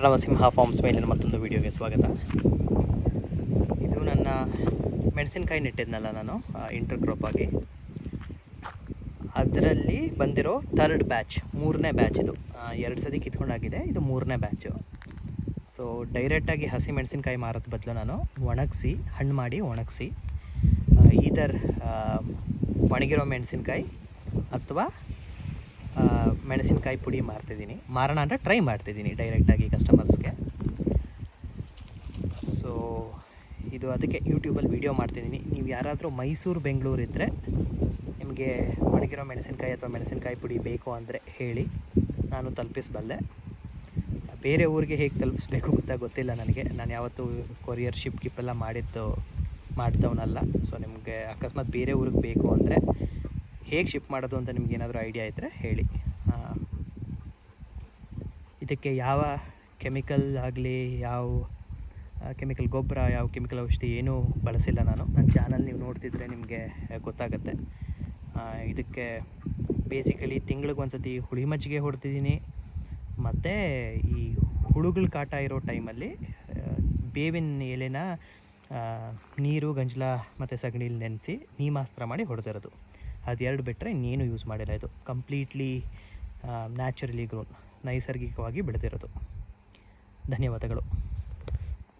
ಪ್ರಣವಸಿಂಹ forms ಮೇಲಿನ ಮತ್ತೊಂದು ವಿಡಿಯೋಗೆ ಸ್ವಾಗತ. ಇದು ನನ್ನ ಮೆಣಸಿನ್ಕಾಯಿ ನೆಟ್ಟಿದ್ನಲ್ಲ ನಾನು ಇಂಟರ್ ಕ್ರಾಪ್ ಆಗಿ. ಅದರಲ್ಲಿ ಬಂದಿರೋ ಥರ್ಡ್ ಬ್ಯಾಚ್ ಮೂರನೇ ಬ್ಯಾಚ್ ಇದು. ಎರಡು ಸತಿ ಕಿತ್ಕೊಂಡಾಗಿದೆ, ಇದು ಮೂರನೇ ಬ್ಯಾಚು ಸೊ ಡೈರೆಕ್ಟಾಗಿ ಹಸಿ ಮೆಣಸಿನ್ಕಾಯಿ ಮಾರೋದ್ ಬದಲು ನಾನು ಒಣಗಿಸಿ, ಹಣ್ಣು ಮಾಡಿ ಒಣಗಿಸಿ ಈದರ್ ಒಣಗಿರೋ ಮೆಣಸಿನ್ಕಾಯಿ ಅಥವಾ ಮೆಣಸಿನ್ಕಾಯಿ ಪುಡಿ ಮಾರ್ತಿದ್ದೀನಿ ಮಾರೋಣ ಅಂದರೆ ಟ್ರೈ ಮಾಡ್ತಿದ್ದೀನಿ ಡೈರೆಕ್ಟಾಗಿ ಕಸ್ಟಮರ್ಸ್ಗೆ ಸೊ ಇದು ಅದಕ್ಕೆ ಯೂಟ್ಯೂಬಲ್ಲಿ ವೀಡಿಯೋ ಮಾಡ್ತಿದ್ದೀನಿ. ನೀವು ಯಾರಾದರೂ ಮೈಸೂರು, ಬೆಂಗಳೂರು ಇದ್ದರೆ ನಿಮಗೆ ಒಣಗಿರೋ ಮೆಣಸಿನಕಾಯಿ ಅಥವಾ ಮೆಣಸಿನಕಾಯಿ ಪುಡಿ ಬೇಕು ಅಂದರೆ ಹೇಳಿ. ನಾನು ತಲುಪಿಸಬಲ್ಲೆ. ಬೇರೆ ಊರಿಗೆ ಹೇಗೆ ತಲುಪಿಸ್ಬೇಕು ಅಂತ ಗೊತ್ತಿಲ್ಲ ನನಗೆ. ನಾನು ಯಾವತ್ತೂ ಕೊರಿಯರ್ ಶಿಪ್ ಗಿಪ್ಪೆಲ್ಲ ಮಾಡಿದ್ದು ಮಾಡ್ತವನಲ್ಲ ಸೊ ನಿಮಗೆ ಅಕಸ್ಮಾತ್ ಬೇರೆ ಊರಿಗೆ ಬೇಕು ಅಂದರೆ ಹೇಗೆ ಶಿಪ್ ಮಾಡೋದು ಅಂತ ನಿಮ್ಗೆ ಏನಾದರೂ ಐಡಿಯಾ ಇದ್ದರೆ ಹೇಳಿ. ಇದಕ್ಕೆ ಯಾವ ಕೆಮಿಕಲ್ ಆಗಲಿ, ಯಾವ ಕೆಮಿಕಲ್ ಗೊಬ್ಬರ, ಯಾವ ಕೆಮಿಕಲ್ ಔಷಧಿ ಏನೂ ಬಳಸಿಲ್ಲ ನಾನು. ನನ್ನ ಚಾನಲ್ ನೀವು ನೋಡ್ತಿದ್ರೆ ನಿಮಗೆ ಗೊತ್ತಾಗುತ್ತೆ. ಇದಕ್ಕೆ ಬೇಸಿಕಲಿ ತಿಂಗ್ಳಿಗೆ ಒಂದು ಸತಿ ಹುಳಿ ಮಜ್ಜಿಗೆ ಹೊಡ್ತಿದ್ದೀನಿ. ಮತ್ತು ಈ ಹುಳುಗಳ ಕಾಟ ಇರೋ ಟೈಮಲ್ಲಿ ಬೇವಿನ ಎಲೆನ ನೀರು, ಗಂಜಲ ಮತ್ತು ಸಗಣಿಲಿ ನೆನೆಸಿ ನೀಮಾಸ್ತ್ರ ಮಾಡಿ ಹೊಡೆದಿರೋದು. ಅದೆರಡು ಬಿಟ್ಟರೆ ಇನ್ನೇನು ಯೂಸ್ ಮಾಡಿಲ್ಲ ಇದು. ಕಂಪ್ಲೀಟ್ಲಿ ನ್ಯಾಚುರಲಿ ಗ್ರೋನ್ ನೈಸರ್ಗಿಕವಾಗಿ ಬೆಳೆದಿರೋದು. ಧನ್ಯವಾದಗಳು.